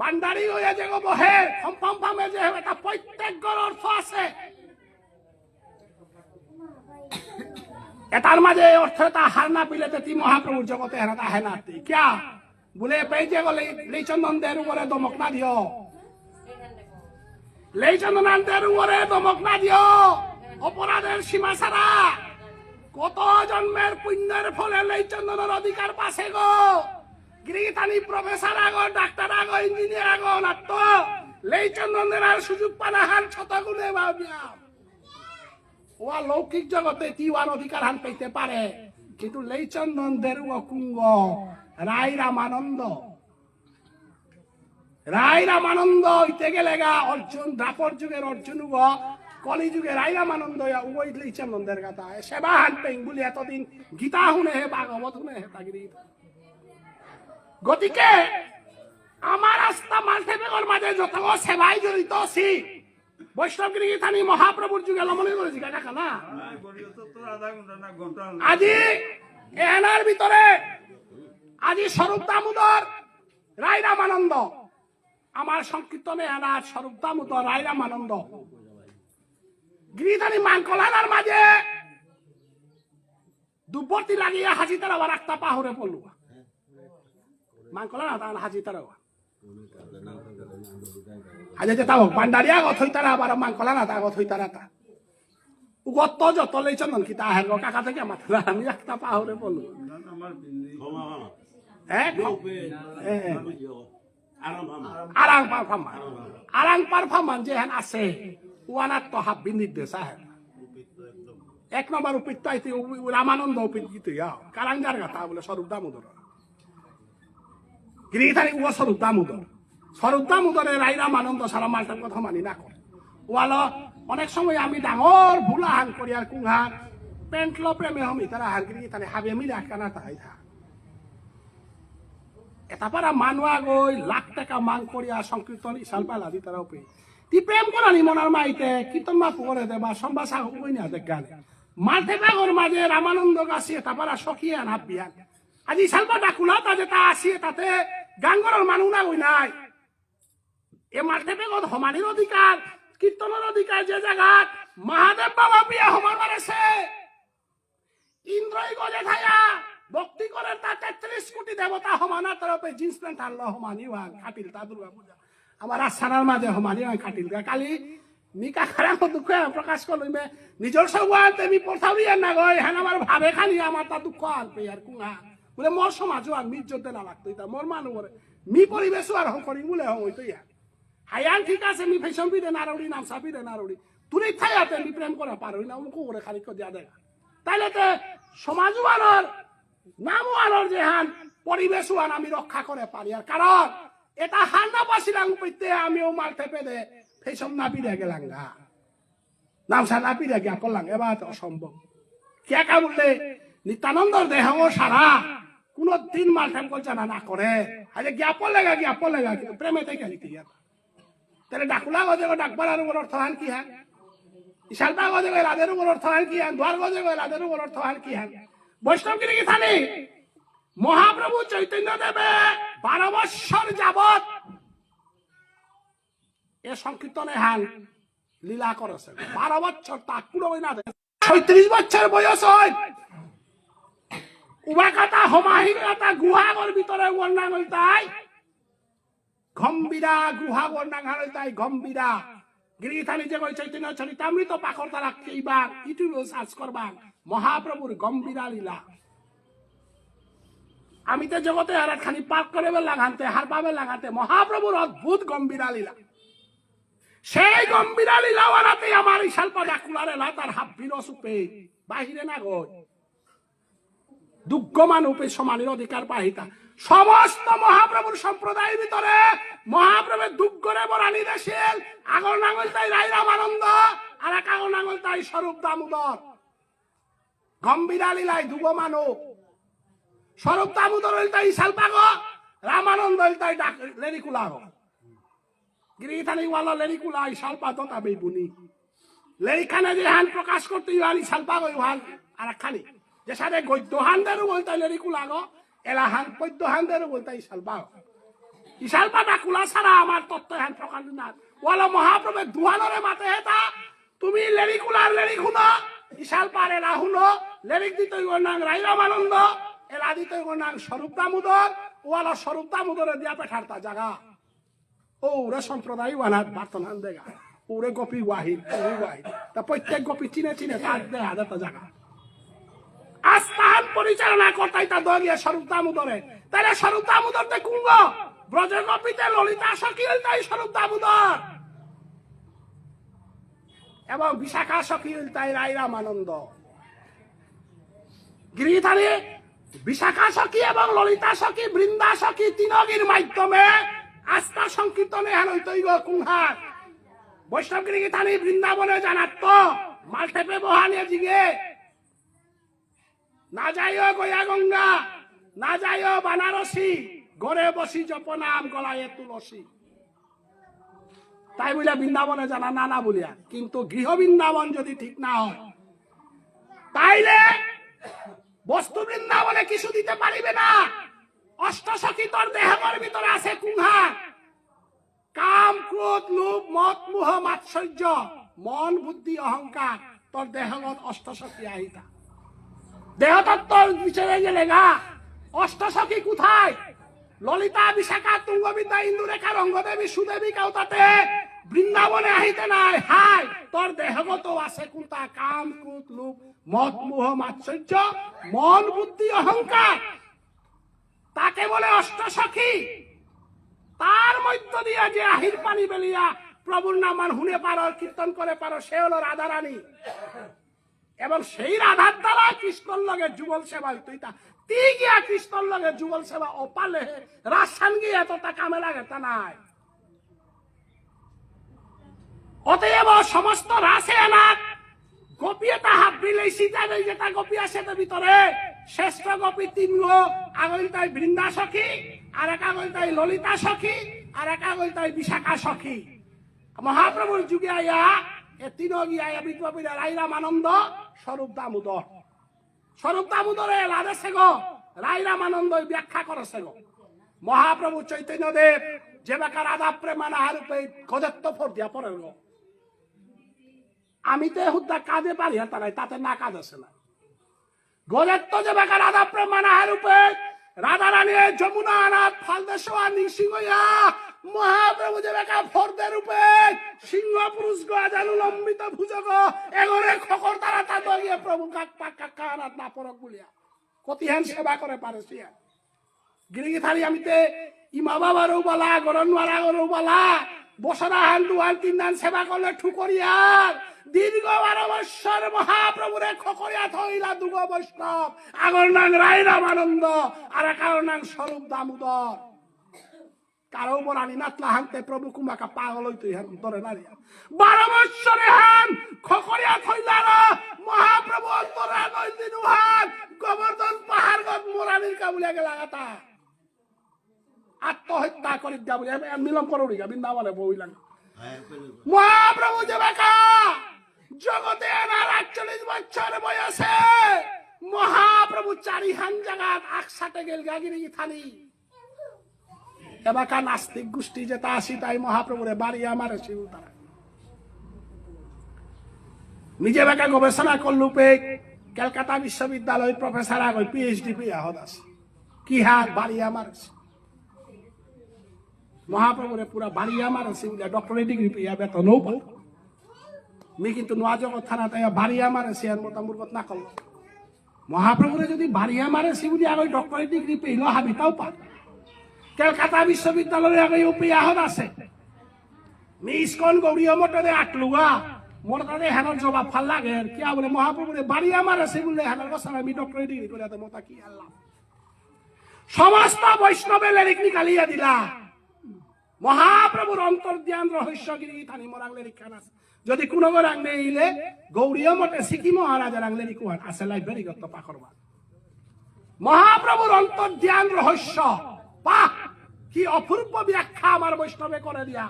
বান্দারি হয়ে যে বহে, ফম যে এটা প্রত্যেক গর অর্থ আছে। এটার মাঝে এই অর্থ এটা হার না পিলে তি মহাপ্রভুর জগতে হেনা হে না তি। কিয়া? বলে পেয়ে যে গলে লেচন্দন দের উপরে দমক না দিও। লেচন্দন দের উপরে দমক না দিও। অপরাধের সীমা ছাড়া কত জন্মের পুণ্যের ফলে লেচন্দনের অধিকার পাশে গো। গৃহীতানি প্রফেসর আগো ডাক্তার আগো ইঞ্জিনিয়ার আগো না তো লেচন্দনের আর সুযোগ পানা হার ছতগুণে ভাবিয়া ওয়া লৌকিক জগতে তিওয়ার অধিকার হান পেতে পারে। কিন্তু লেইচন্দন দেরুয়া কুঙ্গ রায় রামানন্দ। রায় রামানন্দ হইতে গেলে গা অর্জুন, দ্রাপর যুগের অর্জুন উগ কলি যুগে রায় রামানন্দ উগই লেইচন্দনের কথা সেবা হান পেং বলি এতদিন গীতা শুনে হে ভাগবত শুনে হে তাগিরি গতিকে আমার রাস্তা মালতে বেগর মাঝে যত সেবাই জড়িত আছি। বৈষ্ণবগিরি থানি মহাপ্রভুর যুগে লমনি করে জিজ্ঞাসা দেখা না? আজি এনার ভিতরে আজি স্বরূপ দামোদর রায় রামানন্দ আমার সংকীর্তনে এনার স্বরূপ দামোদর রায় রামানন্দ গিরিধানী মাংকলানার মাঝে দুবর্তি লাগিয়ে হাজি তারা আবার একটা পাহরে পড়লু মাংকলানা তার হাজি তারা আজ যে তাও পান্ডারিয়া গথ হইতারা আবার মাংকলানা তা গথ হইতারা তা। উগত যত লেইচন্দন কি তা হেরগ কাকা থেকে মাথা আমি একটা পাহরে হ্যাঁ আরাং পারফামান আরাং পারফামান যে হেন আছে ওয়ানার তো হাব বিনির্দেশ আহেন এক নম্বর উপিত রামানন্দ উপিত গীতে কারাঙ্গার গাথা বলে স্বরূপ দামোদর গিরিধারী ও স্বরূপ দামোদর স্বরূপ দামোদরে রাই রামানন্দ সারা মালটার কথা মানি না করে। ওয়াল অনেক সময় আমি ডাঙর ভুলা হান করি আর কুংহার পেন্টল প্রেমে হমি তারা হার গিরি, তারে হাবে মিলে আটকানা তাই থা। এটা পারা মানুয়া গই, লাখ টাকা মান করিয়া সংকীর্তন ইসাল পালা দি তারা উপে। তি প্রেম করানি মনার মাইতে, কীর্তন মা পুকুরে দে বা সম্বাসা হই না দেখ গানে। মাঠে বাগর মাঝে রামানন্দ গাছি, এটা পারা সখিয়ে আনা বিয়ান আজি সালবা ডাকুলা তা যেটা আসি তাতে গাঙ্গরের মানুষ না ওই নাই। এ মাঠে বেগত সমানির অধিকার, কীর্তনের অধিকার যে জায়গাত মহাদেব বাবা বিয়া সমান মারেছে। ইন্দ্রই গজে থায়া ভক্তি করে তা তেত্রিশ কোটি দেবতা সমানা তরফে জিন্স প্যান্ট আনলো, সমানি হয় খাটিল তা দুর্গা পূজা। আমার আস্থানার মাঝে সমানি হয় খাটিল কালি নিকা খারা দুঃখ প্রকাশ করল নিজের সবাই তেমি পথাবি আর না গয় হ্যাঁ আমার ভাবে খানি আমার তা দুঃখ আর কুঙা। বলে মোর সমাজও আর মি ইজ্জতে না লাগতো এটা মোর মানুষ মি পরিবেশও আর হং করি বলে হইতো ইয়া হায়ান ঠিক আছে, মি ফেশন বিদে নারৌড়ি নামসা বিদে নারৌড়ি তুই থাইয়াতে মি প্রেম করা পারোই না মুখ করে খালি দিয়া তাইলে তে সমাজও আনর নামও আনর যে হান পরিবেশও আন আমি রক্ষা করে পারি আর কারণ এটা হান না পাছিলাম পেতে আমিও মাল থেপে দে ফেশন না বিদে গেলাম গা নামসা না বিদে গিয়া করলাম এবার তো অসম্ভব কে কা কোন দিন মাল ঠেম করছে না না করে। আরে জ্ঞাপ লেগা জ্ঞাপ লেগা প্রেমে থেকে নিতে গিয়া তাহলে ডাকুলা গজে ডাকবার উপর অর্থ হান কি হ্যাঁ ইশালটা গজে রাজের উপর অর্থ হান কি হ্যাঁ দ্বার গজে রাজের উপর অর্থ হান কি হ্যাঁ বৈষ্ণবগিরি কি থানি মহাপ্রভু চৈতন্য দেবে বারো বৎসর যাবত এ সংকীর্তনে হান লীলা করেছে। বারো বছর তা পুরো না ছয়ত্রিশ বছর বয়স হয়। উবাকাতা গুহাগর ভিতরে হইতাই। গম্ভীরা গুহা হইতাই, গম্ভীরা। গিরিথানি যে কই চৈতন্য চরিতামৃত পাখর তারা সার্চ মহাপ্রভুর গম্ভীরা লীলা। আমি তো জগতে আর খানি পাক করে লাগাতে হার পাবে লাগাতে, মহাপ্রভুর অদ্ভুত গম্ভীরা লীলা। সেই গম্ভীরা লীলা আমার ইশাল পাদা কুলারে লা তার হাব্বির সুপে বাহিরে না গয়। দুঃখমান উপে সমানের অধিকার পাহিতা। সমস্ত মহাপ্রভুর সম্প্রদায়ের ভিতরে মহাপ্রভুর দুঃখরে বরানি দেশের আগর নাঙ্গল তাই রাই রামানন্দ, আর এক আগর নাঙ্গল তাই স্বরূপ দামোদর। গম্ভীরা লীলাই দুগ মানো স্বরূপ দামোদর তাই শালপাগ রামানন্দ তাই ডাক লেরিকুলাগ গিরিথানি ওয়ালা লেরিকুলা শালপা তো তাবে বুনি। লেরিখানে যে হান প্রকাশ করতে ইহানি শালপাগ ইহান আর খানি যে গদ্য হানদেরও বলতে লেরিকুলাগ এলা হান পদ্য হানদেরও বলতে শালপাগ ইশাল পাটা কুলা ছাড়া আমার তত্ত্ব হ্যান প্রকাশ না। ওয়ালা মহাপ্রভে দুহানরে মাতে হেতা, তুমি লেরি কুলার লেরি শুনো ইশাল পারে না শুনো লেরিক দিতে ওর নাম রাইরামানন্দ এলা দিতে নাম স্বরূপ দামোদর ওয়ালা স্বরূপ দামোদরে দিয়া পেঠারতা জাগা। ও ওরা সম্প্রদায় ওয়ানাত বার্তমান দেখা ওরে গোপী ওয়াহিদ ওরে ওয়াহিদ, তা প্রত্যেক গোপী চিনে চিনে তার দেখা যাতা জাগা। আস্থান পরিচালনা করতাই তা দলীয় স্বরূপ দামোদরে তাহলে স্বরূপ দামোদরতে কুঙ্গ ব্রজগোপীতে ললিতা সকিল তাই স্বরূপ দামোদর। এবং বিশাখা সকিল তাই রাইরামানন্দ গিরিধারী বিশাখা সখী এবং ললিতা সখী, বৃন্দা সখী তিনগির মাধ্যমে আস্থা সংকীর্তনে হেন তৈগ কুংহার বৈষ্ণবগিরি গীতানি বৃন্দাবনে জানাত মালটেপে বহানিয়ে জিগে না যাইও গয়া গঙ্গা, না যাইও বানারসি গড়ে বসি জপনাম গলায় তুলসী। তাই বলিয়া বৃন্দাবনে জানা না না বলিয়া, কিন্তু গৃহ বৃন্দাবন যদি ঠিক না হয়, তাইলে বস্তু বৃন্দাবনে কিছু দিতে পারিবে না। অষ্টসখী তোর দেহের ভিতরে আছে কুংহার কাম, ক্রোধ, লোভ, মত, মোহ, মাৎসর্য, মন, বুদ্ধি, অহংকার, তোর দেহগত অষ্টসখী আহিতা। দেহতত্ত্বর বিচারে গেলে গা অষ্টসখী কোথায়? ললিতা বিশাখা তুঙ্গবিদ্যা ইন্দুরেখা রঙ্গদেবী সুদেবী কাউতাতে বৃন্দাবনে আহিতে নাই। হাই তোর দেহগত আছে কোনটা কাম, ক্রোধ, লোভ মত মোহ, মাৎসর্য, মন, বুদ্ধি, অহংকার। তাকে বলে অষ্টসখী। তার মধ্য দিয়া যে আহির পানি বেলিয়া প্রভুর নামান শুনে পারো, কীর্তন করে পারো, সে হলো রাধারানী। এবং সেই রাধার দ্বারা কৃষ্ণর লগে যুগল সেবা হইতো। ইতা তি গিয়া কৃষ্ণর লগে যুগল সেবা অপালে রাসান গিয়া এতটা কামে লাগে তা নাই। অতএব সমস্ত রাসে আনাত গোপী এটা হাত দিলে সীতারে যেটা গোপী আছে তার ভিতরে। শ্রেষ্ঠ গোপী তিন গো আগল তাই বৃন্দা সখী আর এক আগল তাই ললিতা সখী আর এক আগল তাই বিশাখা সখী। মহাপ্রভুর যুগে আয়া, এ তিন গিয়া বিদ্যাপীঠে রাইরাম আনন্দ। স্বরূপ দামোদর। স্বরূপ দামোদরে লাদেছে গো রাইরাম আনন্দ ব্যাখ্যা করেছে গো। মহাপ্রভু চৈতন্য দেব যে বেকার আদা প্রেমানা হারূপে গজত্ব ফোর দিয়া পরে গো। আমি তো হুদ্দা কাজে পারি হাতা নাই, তাতে না কাঁদেছে না গজের তো যে বেকার রাধা প্রেম মানা রূপে রাধা রানী যমুনা আনাথ ফালদেশোয়া নিসিংহয়া মহাপ্রভু যে বেকা ফর্দে রূপে সিংহ পুরুষ গো আজানু লম্বিত ভুজগ, এগরে খকর তারা তা দগিয়ে প্রভু কাক পাক কাকা আনাথ না পরক বলিয়া। কতিহান সেবা করে পারে সিয়া। গিরিগি থালি আমিতে, ইমা বাবারও বলা গরনওয়ালা গরু বলা, বসরা হান দুহান তিন দান সেবা করলে ঠুকরিয়ার দীর্ঘ বারো বৎসর মহাপ্রভুরে খকরিয়া থইলা দুগ বৈষ্ণব। আগর নাং রায় রামানন্দ, আর কারও নাং স্বরূপ দামোদর। কারও বলানি নাতলা হানতে প্রভু কুমাকা পাগল হইতো ইহার ধরে নারী। বারো বৎসরে হান, খকরিয়া থইলা র মহাপ্রভু অন্তরা নয় দিন হান গোবর্ধন পাহাড় গত মোরানির কাবুলিয়া গেলা গাতা আত্মহত্যা করি বলে মিলন করো রিগা বৃন্দাবনে বইলাম মহাপ্রভু যে বেকা, জগতে এনার আটচল্লিশ বছর বয়সে মহাপ্রভু চারি হান জাগাত একসাথে গেল গাগিরি থানি। এবাকা নাস্তিক গোষ্ঠী যেটা আসি তাই মহাপ্রভুরে বাড়ি আমার তারা নিজে বেকা গবেষণা করলু পে কলকাতা বিশ্ববিদ্যালয় প্রফেসর আগ পিএইচডি পিয়া হদাস কি হাত বাড়ি আমার আছে মহাপ্রভুরে পুরা বাড়ি আমার আছে বলে ডক্টরেট ডিগ্রি পেয়ে বেতনও পাই মি কিন্তু নোয়া জগৎ থানা তাই বাড়ি আমার আছে আর মোটা মুরগত না কল মহাপ্রভুরে যদি বাড়ি আমার আছে বলে আগে ডক্টরেট ডিগ্রি পেইল হাবি তাও পাই কলকাতা বিশ্ববিদ্যালয়ের আগে ইউপি আহত আছে। মি ইস্কন গৌরীয় মঠরে আটলুগা। মোর তাতে হেনার জবাব ভালো লাগে। কি বলে, মহাপ্রভুরে বাড়ি আমার আছে বলে হেনার কথা আমি ডক্টরেট ডিগ্রি করে মোটা কি আল্লাহ। সমস্ত বৈষ্ণবে লেরিক নিকালিয়া দিলা। মহাপ্রভুর অন্তর্জ্ঞান রহস্যগিরি থানি মোরাংলে রিখান আছে। যদি কোনো রাংলে ইলে গৌরীয় মঠে সিকি মহারাজা রাংলে রিকুয়ান আছে লাইব্রেরি গত পাখরবা মহাপ্রভুর অন্তর্জ্ঞান রহস্য বাহ কি অপূর্ব ব্যাখ্যা আমার বৈষ্ণবে করে দিয়া?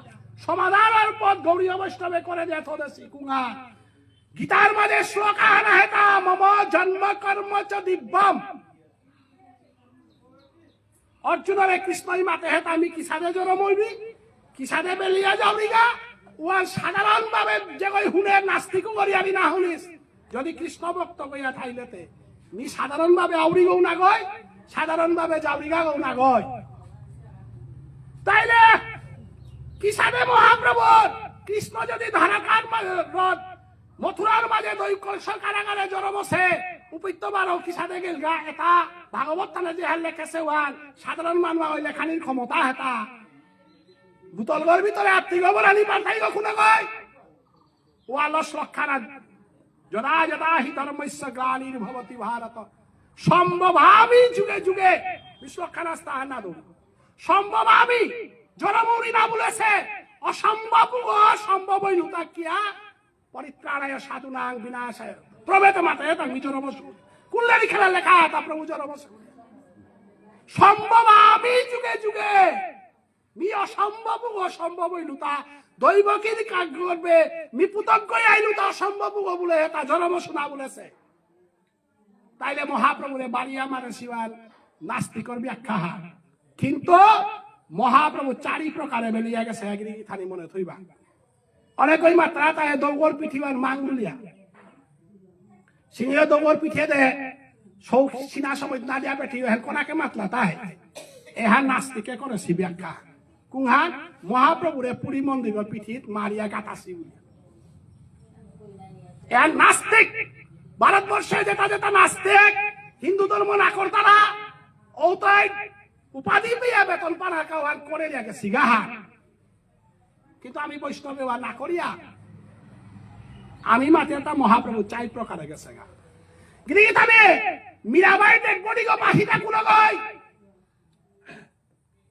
সমাধানের পথ গৌরীয় বৈষ্ণবে করে দিয়া থদেশি কুঙা। গীতার মাঝে শ্লোক আনা হেতা মম জন্ম কর্ম চ দিব্যম। অর্জুনরে কৃষ্ণই মাতে হেতা আমি কিসাদে জড় মইবি কিসাদে বেলিয়া যাওরিগা ওয়ান সাধারণ ভাবে যে কই হুনে নাস্তিকও করিয়ারি না শুনিস যদি কৃষ্ণ ভক্ত কইয়া থাইলেতে নি সাধারণ ভাবে আউরি গৌ না গয় সাধারণ ভাবে যাওরিগা গৌ না গয় তাইলে কিসাদে মহাপ্রভু কৃষ্ণ যদি ধারাকার রথ, মথুরার মাঝে দৈকলস কারাগারে জড় বসে, উপত্য বারো কিসাদে গেল গা, এটা ভাগবত তানে যে হার লেখেছে ওয়ান সাধারণ মানুষ ওই লেখানির ক্ষমতা হেতা। ভিতরে কয় যদা যদা হি ধর্মস্য গ্লানির ভবতি ভারত। সম্ভবামি যুগে যুগে বিশ্বখানাস্তা না দৌড় সম্ভবামি জনমৌরি না বলেছে অসম্ভব অসম্ভব হইলুতা কিয়া পরিত্রাণায় সাধুনাং বিনাশায়। প্রভেত মাতায় তাং কুল্লারি খেলা লেখা, তা প্রভু জর বসু সম্ভবামি যুগে যুগে। মি অসম্ভব অসম্ভব হইলুতা দৈবকে কাজ করবে। মি পুতজ্ঞ আইলুতা অসম্ভব ও বলে তা জনম শোনা বলেছে তাইলে মহাপ্রভুরে বাড়ি আমার শিবান নাস্তিকর ব্যাখ্যা কিন্তু মহাপ্রভু চারি প্রকারে বেরিয়ে গেছে এগিরি থানি মনে থইবা। অনেক ওই মাত্রা তাই দৌগর পিঠিবার মাঙ্গুলিয়া সিংহ দৌগর পিঠে দে, সৌ সিনা সময় না দিয়া পেঠি হেন কোনাকে মাতলা তাই এহা নাস্তিকে করেছি ব্যাখ্যা। কুহান মহাপ্রভুরে পুরী মন্দিরের পিঠিত মারিয়া বলিয়া এর নাস্তিক ভারতবর্ষে যেটা যেটা নাস্তিক, হিন্দু ধর্ম না করতারা ও তাই উপাধি পেয়ে বেতন পানা খাওয়ার করে রেখে সিগাহার কিন্তু আমি বৈষ্ণব ব্যবহার না করিয়া আমি মাতে একটা মহাপ্রভু চাই প্রকারে গেছে গা। গিরিগি থামে মীরাবাই বডি গো পাহিটা কোনো গই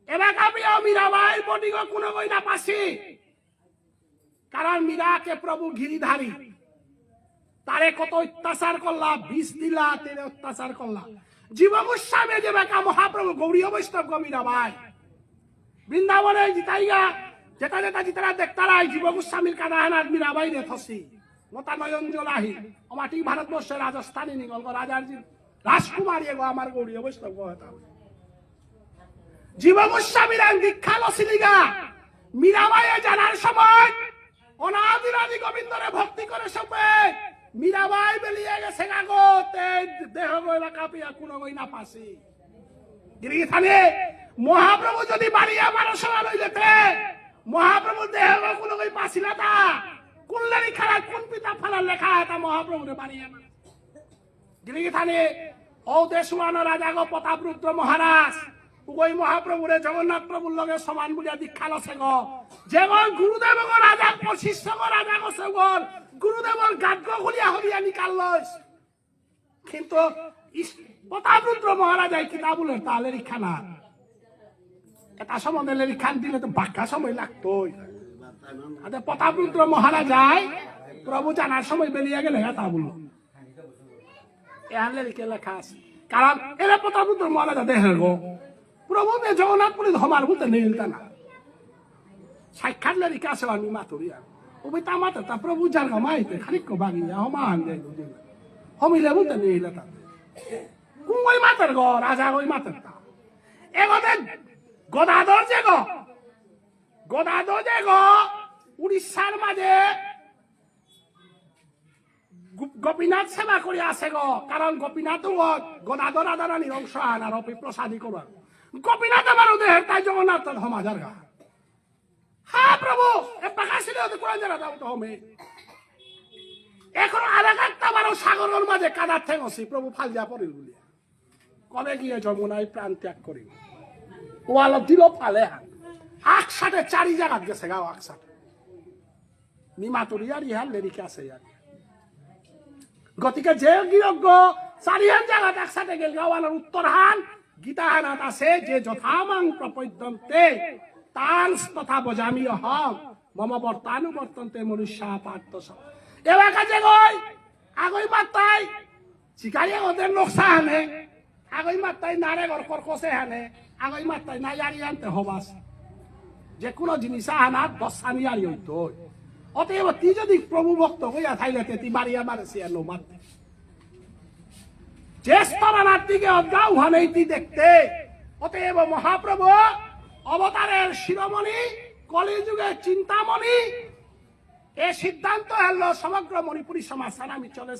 এবার কামিয়া মীরাবাই বডি গো কোনো গই না পাসি। কারণ মীরাকে প্রভু গিরিধারী। তারে কত অত্যাচার করলা বিষ দিলা, তেরে অত্যাচার করলা জীব গোস্বামী যে বেকা মহাপ্রভু গৌরী বৈষ্ণব গমীরা ভাই বৃন্দাবনে জিতাইগা যেটা যেটা জিতারা দেখতারাই জীব গোস্বামীর কানা হানার মীরা বাইরে থসি। মতা আমাটি ভারতবর্ষের রাজস্থানী নিগল রাজার রাজকুমারী এগো আমার গৌরী বৈষ্ণব গহতা জীব গোস্বামীর দীক্ষা লসিলিগা মীরাবাইয়ে জানার সময় অনাদিরাদি গোবিন্দরে ভক্তি করে সবে মীরাবাই বেরিয়ে গেছে আগতে দেহ গইলা কাপিয়া কোনো গই না পাসি গিরিথানে মহাপ্রভু যদি বাড়িয়া মানুষরা লইলেতে মহাপ্রভু দেহ গো কোনো গই পাসিলা তা। কুল্লারি খালা কোন পিতা ফালা লেখা এটা মহাপ্রভুরে বাড়িয়া গিরিথানে ও দেশুয়ান রাজা গো প্রতাপ রুদ্র মহারাজ উগৈ মহাপ্রভুরে জগন্নাথ প্রভুর লগে সমান বুলিয়া দীক্ষা লছে গ। যেমন গুরুদেব রাজা শিষ্য রাজা গো সেগর গুরুদেবর গাদ্য খুলিয়া হলিয়া নিকাল লইস। কিন্তু প্রতাপরুদ্র মহারাজাই কিতাবুলের তাহলে লিখা না এটা সম্বন্ধে লিখান দিলে তো বাক্কা সময় লাগতো আরে প্রতাপরুদ্র মহারাজাই প্রভু জানার সময় বেরিয়ে গেলে তা বলল। এহালে লিখে লেখা আছে। কারণ এরা প্রতাপরুদ্র মহারাজা দেখে গো। প্রভু বে জগন্নাথ পুরী ধমার বলতে নিলতা না। সাক্ষাৎ লিখা আছে আমি মাতুরিয়া। mai te khari ko bagi ya ho man de homi le bute ni la ta kung oi matar go raja oi matar ta ego de Gadadhar যে গো, গদাধর যে গো, উড়িষ্যার মাঝে গোপীনাথ সেবা করে আসে গো। কারণ গোপীনাথ গদাধর আদারানির অংশ আন আর অপি প্রসাদী করো গোপীনাথ আমার দেহের তাই জগন্নাথ হমাজার গা হ্যাঁ প্রভু এ কোরআন দাও তো হমে এখন একটা বারো সাগরের মাঝে কাদার ঠেঙছি প্রভু ফাল যা পড়িল বলি। কবে গিয়ে যমুনায় প্রাণ ত্যাগ করি ওয়াল দিল ফালে হান একসাথে চারি জায়গাত গেছে গাও একসাথে নিমাতুরি ইহার লেরিকে আছে ইয়ার গতিকে যে গিয়জ্ঞ চারিহান জায়গাত একসাথে গেল গাওয়ালার উত্তর হান গীতা হানাত আছে যে যথামাং প্রপদ্যন্তে তান তথা বজামি হম মম বর্তানুবর্তন্তে মনুষ্যা পার্থ এবার কাছে গই, আগই মাত্রাই চিকারি ওদের নকশা হানে, আগই মাত্রাই নারে গর কর্কসে হানে, আগই মাত্রাই না ইয়ারি আনতে হবাস। যে কোনো জিনিস আনার দশানি আরি হইতো। অতএব তি যদি প্রভু ভক্ত হইয়া থাইলে তি বাড়িয়া মারেছি আর মারতে। দেখতে। অতএব মহাপ্রভু, অবতারের শিরোমণি, কলিযুগের চিন্তামণি, এ সিদ্ধান্ত এলো সমগ্র মণিপুরী সমাজ সারা আমি চলে